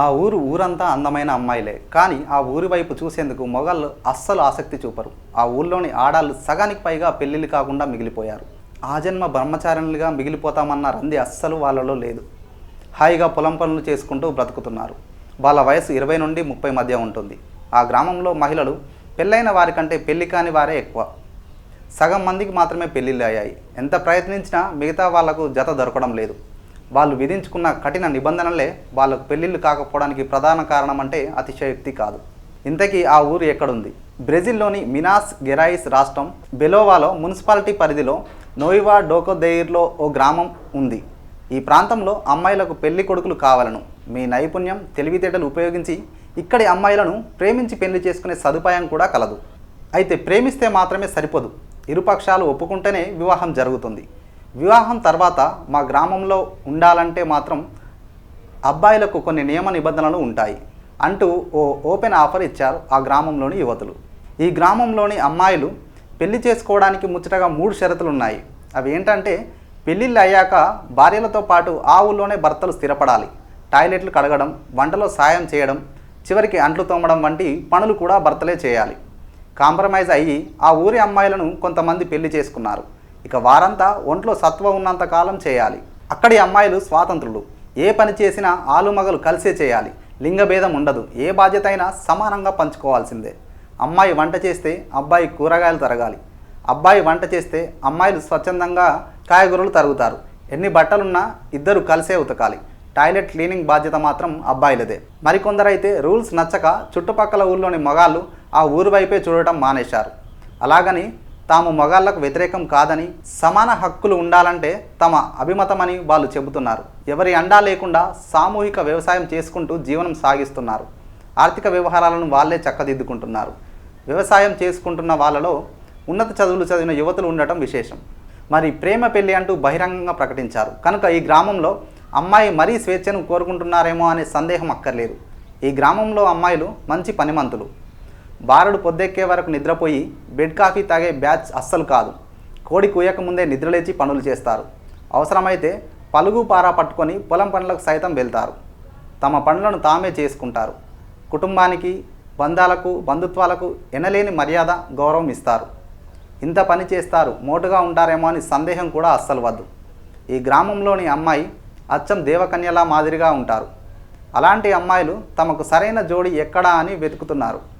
ఆ ఊరు ఊరంతా అందమైన అమ్మాయిలే. కానీ ఆ ఊరి వైపు చూసేందుకు మొగాళ్ళు అస్సలు ఆసక్తి చూపరు. ఆ ఊళ్ళోని ఆడాళ్ళు సగానికి పైగా పెళ్ళిళ్ళు కాకుండా మిగిలిపోయారు. ఆ జన్మ బ్రహ్మచారిణులుగా మిగిలిపోతామన్న రంది అస్సలు వాళ్ళలో లేదు. హాయిగా పొలం పనులు చేసుకుంటూ బ్రతుకుతున్నారు. వాళ్ళ వయసు ఇరవై నుండి ముప్పై మధ్య ఉంటుంది. ఆ గ్రామంలో మహిళలు పెళ్ళైన వారికంటే పెళ్ళి కాని వారే ఎక్కువ. సగం మందికి మాత్రమే పెళ్ళిళ్ళు అయ్యాయి. ఎంత ప్రయత్నించినా మిగతా వాళ్ళకు జత దొరకడం లేదు. వాళ్ళు విధించుకున్న కఠిన నిబంధనలే వాళ్ళకు పెళ్ళిళ్ళు కాకపోవడానికి ప్రధాన కారణం అంటే అతిశయోక్తి కాదు. ఇంతకీ ఆ ఊరు ఎక్కడుంది? బ్రెజిల్లోని మినాస్ గెరాయిస్ రాష్ట్రం బెలోవాలో మున్సిపాలిటీ పరిధిలో నోయివా డోకోదెయిర్లో ఓ గ్రామం ఉంది. ఈ ప్రాంతంలో అమ్మాయిలకు పెళ్ళి కొడుకులు కావాలను. మీ నైపుణ్యం తెలివితేటలు ఉపయోగించి ఇక్కడి అమ్మాయిలను ప్రేమించి పెళ్ళి చేసుకునే సదుపాయం కూడా కలదు. అయితే ప్రేమిస్తే మాత్రమే సరిపోదు. ఇరుపక్షాలు ఒప్పుకుంటేనే వివాహం జరుగుతుంది. వివాహం తర్వాత మా గ్రామంలో ఉండాలంటే మాత్రం అబ్బాయిలకు కొన్ని నియమ నిబంధనలు ఉంటాయి అంటూ ఓ ఓపెన్ ఆఫర్ ఇచ్చారు ఆ గ్రామంలోని యువతులు. ఈ గ్రామంలోని అమ్మాయిలు పెళ్ళి చేసుకోవడానికి ముచ్చటగా మూడు షరతులు ఉన్నాయి. అవి ఏంటంటే పెళ్ళిళ్ళు అయ్యాక భార్యలతో పాటు ఆ ఊళ్ళోనే భర్తలు స్థిరపడాలి టాయిలెట్లు కడగడం వంటలో సాయం చేయడం చివరికి అంట్లు తోమడం వంటి పనులు కూడా భర్తలే చేయాలి. కాంప్రమైజ్ అయ్యి ఆ ఊరి అమ్మాయిలను కొంతమంది పెళ్ళి చేసుకున్నారు. ఇక వారంతా ఒంట్లో సత్వ ఉన్నంత కాలం చేయాలి. అక్కడి అమ్మాయిలు స్వాతంత్రులు. ఏ పని చేసినా ఆలుమగలు కలిసే చేయాలి. లింగభేదం ఉండదు. ఏ బాధ్యత అయినా సమానంగా పంచుకోవాల్సిందే. అమ్మాయి వంట చేస్తే అబ్బాయి కూరగాయలు తరగాలి. అబ్బాయి వంట చేస్తే అమ్మాయిలు స్వచ్ఛందంగా కాయగూరలు తరుగుతారు. ఎన్ని బట్టలున్నా ఇద్దరు కలిసే ఉతకాలి. టాయిలెట్ క్లీనింగ్ బాధ్యత మాత్రం అబ్బాయిలదే. మరికొందరైతే రూల్స్ నచ్చక చుట్టుపక్కల ఊళ్ళోని మగాళ్ళు ఆ ఊరు వైపే చూడటం మానేశారు. అలాగని తాము మగాళ్ళకు వ్యతిరేకం కాదని సమాన హక్కులు ఉండాలంటే తమ అభిమతమని వాళ్ళు చెబుతున్నారు. ఎవరి అండా లేకుండా సామూహిక వ్యవసాయం చేసుకుంటూ జీవనం సాగిస్తున్నారు. ఆర్థిక వ్యవహారాలను వాళ్ళే చక్కదిద్దుకుంటున్నారు. వ్యవసాయం చేసుకుంటున్న వాళ్ళలో ఉన్నత చదువులు చదివిన యువతులు ఉండటం విశేషం. మరి ప్రేమ పెళ్ళి అంటూ బహిరంగంగా ప్రకటించారు. కనుక ఈ గ్రామంలో అమ్మాయి మరీ స్వేచ్ఛను కోరుకుంటున్నారేమో అనే సందేహం అక్కర్లేదు. ఈ గ్రామంలో అమ్మాయిలు మంచి పనిమంతులు. బారుడు పొద్దెక్కే వరకు నిద్రపోయి బెడ్ కాఫీ తాగే బ్యాచ్ అస్సలు కాదు. కోడి కూయక ముందే నిద్రలేచి పనులు చేస్తారు. అవసరమైతే పలుగు పారా పట్టుకొని పొలం పనులకు సైతం వెళ్తారు. తమ పనులను తామే చేసుకుంటారు. కుటుంబానికి బంధాలకు బంధుత్వాలకు ఎనలేని మర్యాద గౌరవం ఇస్తారు. ఇంత పని చేస్తారు మోటుగా ఉంటారేమో అని సందేహం కూడా అస్సలు వద్దు. ఈ గ్రామంలోని అమ్మాయి అచ్చం దేవకన్యలా మాదిరిగా ఉంటారు. అలాంటి అమ్మాయిలు తమకు సరైన జోడి ఎక్కడా అని వెతుకుతున్నారు.